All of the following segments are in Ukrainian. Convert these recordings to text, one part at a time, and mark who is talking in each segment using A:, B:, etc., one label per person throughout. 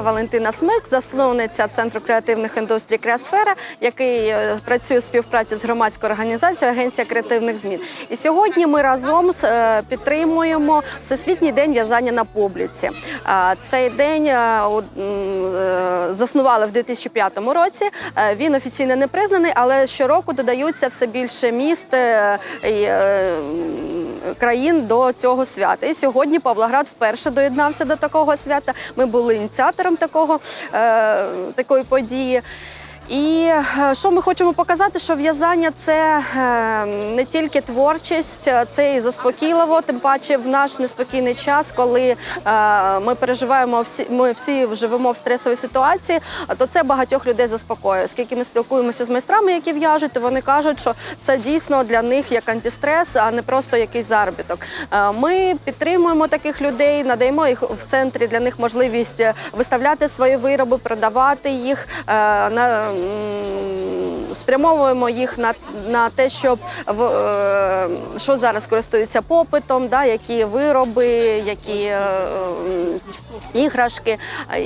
A: Валентина Смик, засновниця Центру креативних індустрій Креасфера, який е, працює в співпраці з громадською організацією Агенція креативних змін. І сьогодні ми разом е, підтримуємо Всесвітній день в'язання на публіці. Цей день е, м, е, заснували в 2005 році. Він офіційно не признаний, але щороку додаються все більше міст і країн до цього свята. І сьогодні Павлоград вперше доєднався до такого свята. Ми були ініціатором такого, е, такої події. І е, що ми хочемо показати, що в'язання це е, не тільки творчість, е, це і заспокійливо, тим паче в наш неспокійний час, коли ми переживаємо всі, ми всі живемо в стресовій ситуації, то це багатьох людей заспокоює. Оскільки ми спілкуємося з майстрами, які в'яжуть, то вони кажуть, що це дійсно для них як антистрес, а не просто якийсь заробіток. Ми підтримуємо таких людей, надаємо їх в центрі для них можливість виставляти свої вироби, продавати їх. на- Hum. Спрямовуємо їх на, на те, щоб в, е, що зараз користуються попитом, да, які вироби, які е, іграшки.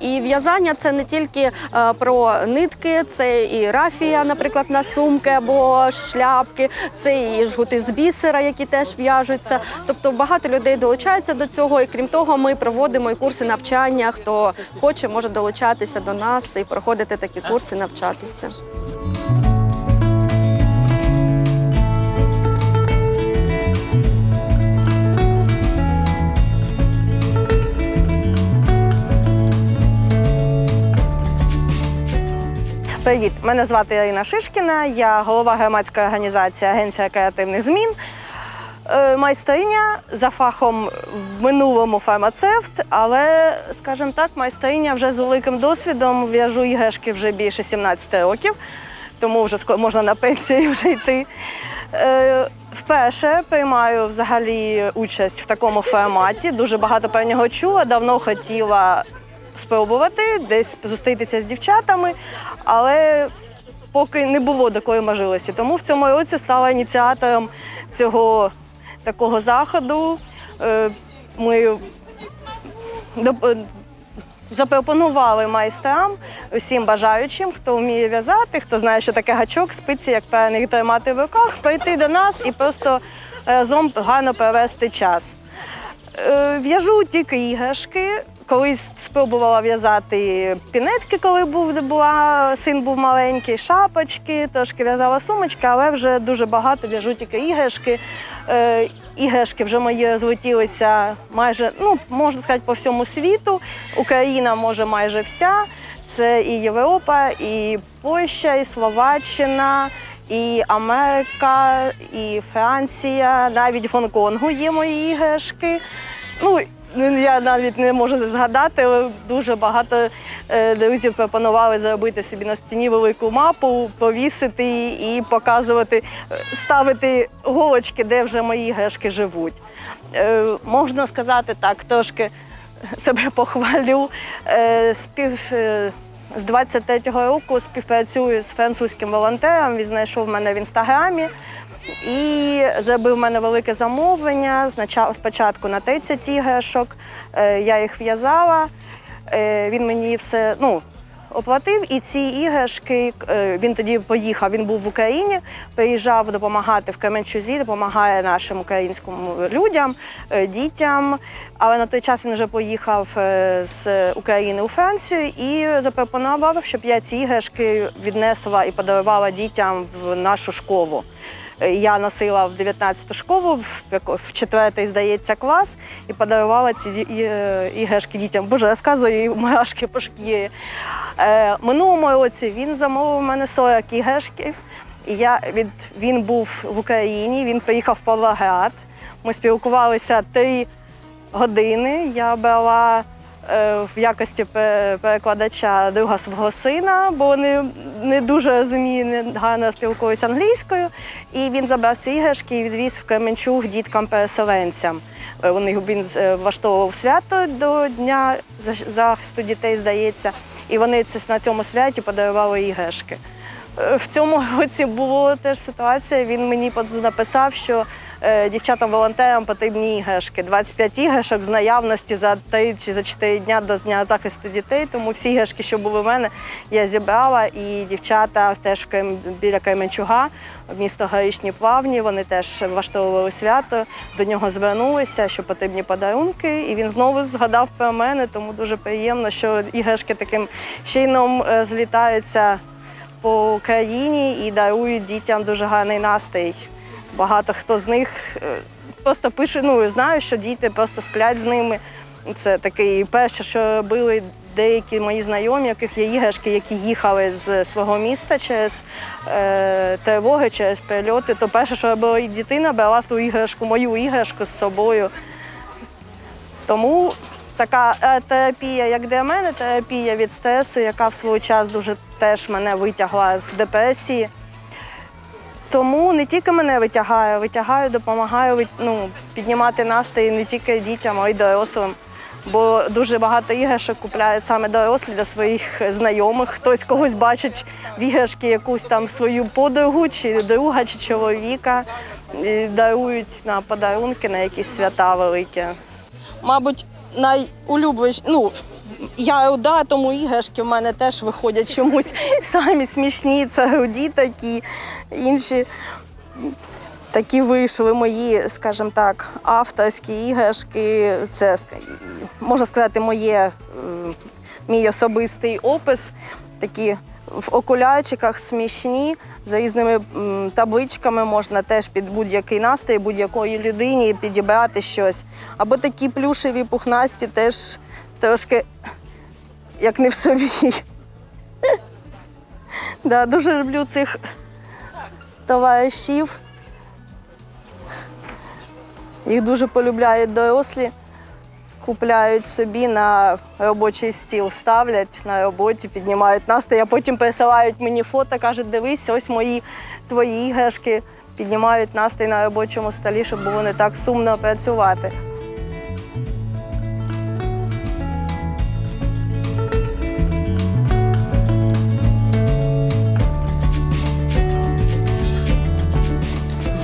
A: І в'язання це не тільки е, про нитки, це і рафія, наприклад, на сумки або шляпки, це і жгути з бісера, які теж в'яжуться. Тобто багато людей долучаються до цього, і крім того, ми проводимо і курси навчання. Хто хоче, може долучатися до нас і проходити такі курси, навчатися.
B: Привіт, мене звати Ірина Шишкіна, я голова громадської організації Агенція креативних змін. Е, Майстриня за фахом в минулому фармацевт, але, скажімо так, майстриня вже з великим досвідом в'яжу іграшки вже більше 17 років, тому вже можна на пенсію вже йти. Е, Вперше приймаю взагалі участь в такому форматі. Дуже багато про нього чула, давно хотіла спробувати десь зустрітися з дівчатами, але поки не було такої можливості. Тому в цьому році стала ініціатором цього такого заходу. Е, Ми запропонували майстрам усім бажаючим, хто вміє в'язати, хто знає, що таке гачок, спиці, як їх тримати в руках, прийти до нас і просто разом гарно провести час. Е, В'яжу тільки іграшки. Колись спробувала в'язати пінетки, коли був була, син був маленький, шапочки, трошки в'язала сумочки, але вже дуже багато в'яжу тільки іграшки. Е, іграшки вже мої розлетілися майже, ну, можна сказати, по всьому світу. Україна може майже вся. Це і Європа, і Польща, і Словаччина, і Америка, і Франція, навіть Гонконгу є мої іграшки. Ну, я навіть не можу згадати, дуже багато е, друзів пропонували зробити собі на стіні велику мапу, повісити її і показувати, е, ставити голочки, де вже мої іграшки живуть. Е, Можна сказати так, трошки себе похвалю. Спів, з 23-го року співпрацюю з французьким волонтером. Він знайшов мене в інстаграмі і зробив в мене велике замовлення. Спочатку на 30 іграшок. Е, Я їх в'язала. Е, Він мені все ну, оплатив. І ці іграшки е, він тоді поїхав. Він був в Україні, приїжджав допомагати в Кременчузі, допомагає нашим українським людям, дітям. Але на той час він вже поїхав з України у Францію і запропонував, щоб я ці іграшки віднесла і подарувала дітям в нашу школу. Е, Я носила в 19-ту школу, в четвертий, здається, клас, і подарувала ці е, іграшки дітям. Боже, розказую і мурашки по шкірі. Е, Минулому році він замовив у мене 40 іграшків. І я від він був в Україні, він приїхав в Павлоград. Ми спілкувалися три години. Я брала в якості перекладача друга свого сина, бо не, не дуже розуміє, не гарно спілкуюся англійською. І він забрав ці іграшки і відвіз в Кременчуг діткам-переселенцям. Е, них Він е, влаштовував свято до Дня захисту дітей, здається. І вони це на цьому святі подарували іграшки. Е, В цьому році була теж ситуація. Він мені написав, що е, дівчатам-волонтерам потрібні іграшки. 25 іграшок з наявності за 3 чи за 4 дня до Дня захисту дітей. Тому всі іграшки, що були в мене, я зібрала. І дівчата теж біля Кременчуга, місто Горішні Плавні, вони теж влаштовували свято, до нього звернулися, що потрібні подарунки. І він знову згадав про мене, тому дуже приємно, що іграшки таким чином е, злітаються по Україні і дарують дітям дуже гарний настрій. Багато хто з них е, просто пише, ну знаю, що діти просто сплять з ними. Це таке перше, що робили деякі мої знайомі, яких є іграшки, які їхали з свого міста через е, тривоги, через перельоти. То перше, що робила дитина, брала ту іграшку, мою іграшку з собою. Тому така е, терапія, як для мене, терапія від стресу, яка в свій час дуже теж мене витягла з депресії. Тому не тільки мене витягає, витягаю, допомагаю ну, піднімати настрій не тільки дітям, а й дорослим. Бо дуже багато іграшок купляють саме дорослі для своїх знайомих. Хтось когось бачить в іграшки якусь там свою подругу, чи друга, чи чоловіка. І дарують на подарунки на якісь свята великі. Мабуть, найулюбленіші, ну, я да, тому іграшки в мене теж виходять чомусь самі смішні. Це груді такі, інші такі вийшли мої, скажімо так, авторські іграшки. Це можна сказати, моє, е, мій особистий опис. Такі в окулярчиках смішні, за різними табличками можна теж під будь-який настрій будь-якої людині підібрати щось. Або такі плюшеві пухнасті теж трошки як не в собі. да, дуже люблю цих товаришів. Їх дуже полюбляють дорослі, купляють собі на робочий стіл, ставлять на роботі, піднімають настрій, а потім присилають мені фото, кажуть, дивись, ось мої твої іграшки. Піднімають настрій на робочому столі, щоб було не так сумно працювати.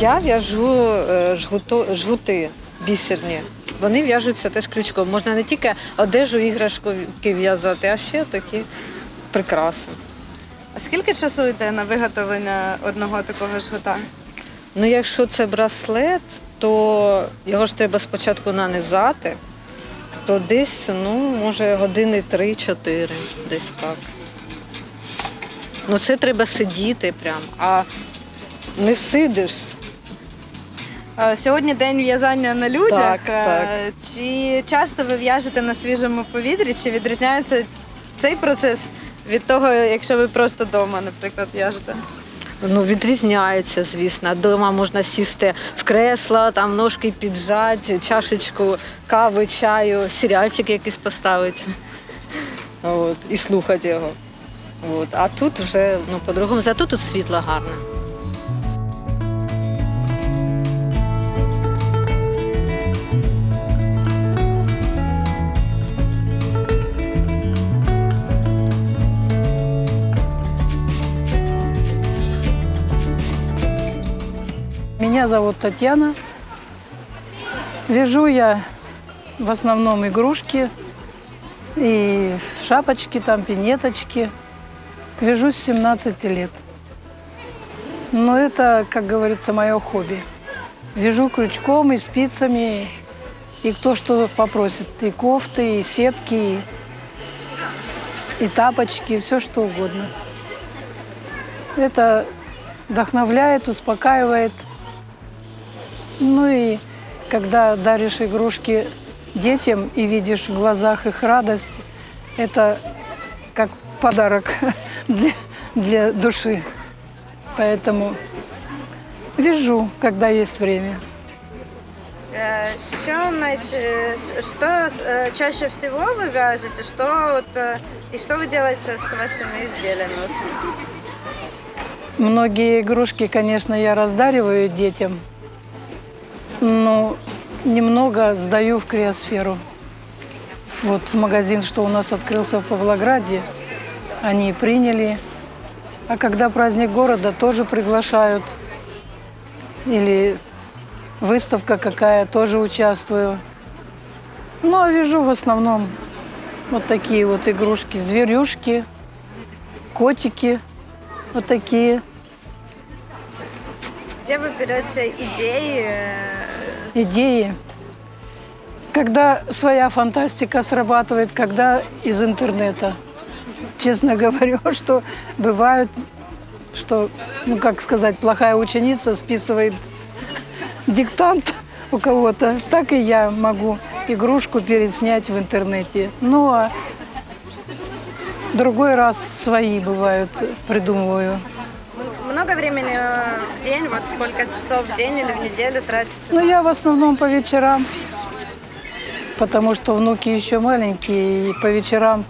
C: Я в'яжу е, жгути бісерні. Вони в'яжуться теж крючком. Можна не тільки одежу, іграшки в'язати, а ще такі прикраси.
D: А скільки часу йде на виготовлення одного такого жгута?
C: Ну, якщо це браслет, то його ж треба спочатку нанизати, то десь, ну, може, години 3-4, десь так. Ну, це треба сидіти прям, а не всидиш.
D: Е, Сьогодні день в'язання на людях.
C: Так, так.
D: Е, Чи часто ви в'яжете на свіжому повітрі? Чи відрізняється цей процес від того, якщо ви просто вдома, наприклад, в'яжете?
C: Ну, відрізняється, звісно. Дома можна сісти в кресло, там ножки піджати, чашечку кави, чаю, серіальчик якийсь поставити. От, і слухати його. От. А тут вже ну, по-другому. Зато тут світло гарне.
E: Меня зовут Татьяна. Вяжу я в основном игрушки и шапочки, там пинеточки. Вяжу с 17 лет. Но это, как говорится, мое хобби. Вяжу крючком и спицами, и кто что попросит. И кофты, и сетки, и, и тапочки, все что угодно. Это вдохновляет, успокаивает. Ну и когда даришь игрушки детям и видишь в глазах их радость, это как подарок для, для души. Поэтому вяжу, когда есть время.
D: Что, что чаще всего вы вяжете? Что вот, и что вы делаете с вашими изделиями?
E: Многие игрушки, конечно, я раздариваю детям, но немного сдаю в криосферу. Вот магазин, что у нас открылся в Павлограде, они приняли. А когда праздник города, тоже приглашают. Или выставка какая, тоже участвую. Ну, а вяжу в основном вот такие вот игрушки, зверюшки, котики, вот такие
D: Де ви берете ідеї?
E: Идеи. Когда своя фантастика срабатывает, когда из интернета. Честно говорю, что бывают, что, ну как сказать, плохая ученица списывает диктант у кого-то, так и я могу игрушку переснять в интернете. Ну а другой раз свои бывают, придумываю.
D: Много времени э, в день, вот сколько часов в день или в неделю тратите?
E: Ну, я в основном по вечерам, потому что внуки еще маленькие, и по вечерам,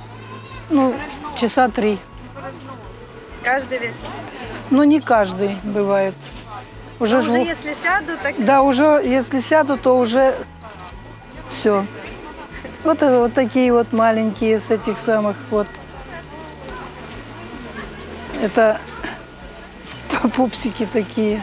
E: ну, часа три.
D: Каждый вечер.
E: Ну, не каждый бывает. Уже,
D: Но уже если сяду, так
E: Да, уже, если сяду, то уже все. Вот, это вот такие вот маленькие с этих самых вот. Это пупсики такие.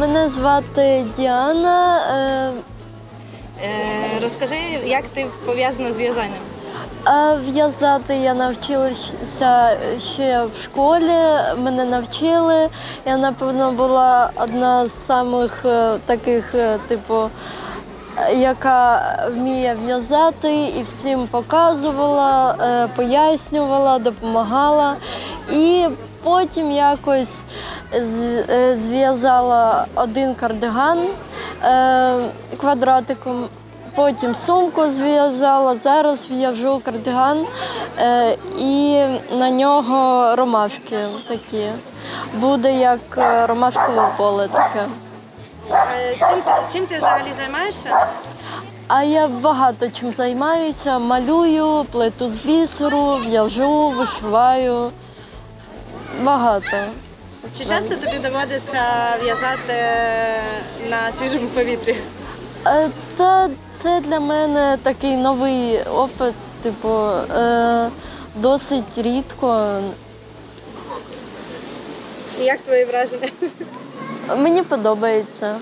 F: Мене звати Діана. Е,
D: Е, розкажи, як ти пов'язана з в'язанням?
F: В'язати я навчилася ще в школі. Мене навчили. Я, напевно, була одна з самих е, таких, е, типу, яка вміє в'язати і всім показувала, е, пояснювала, допомагала. І потім якось зв'язала один кардиган квадратиком. Потім сумку зв'язала, зараз в'яжу кардиган е, і на нього ромашки такі. Буде як е, ромашкове поле таке.
D: Е, чим, чим ти взагалі займаєшся?
F: А я багато чим займаюся, малюю, плету з бісеру, в'яжу, вишиваю. Багато.
D: Чи часто тобі доводиться в'язати на свіжому повітрі?
F: Та це для мене такий новий опит, типу, е, досить рідко.
D: Як твої враження?
F: Мені подобається.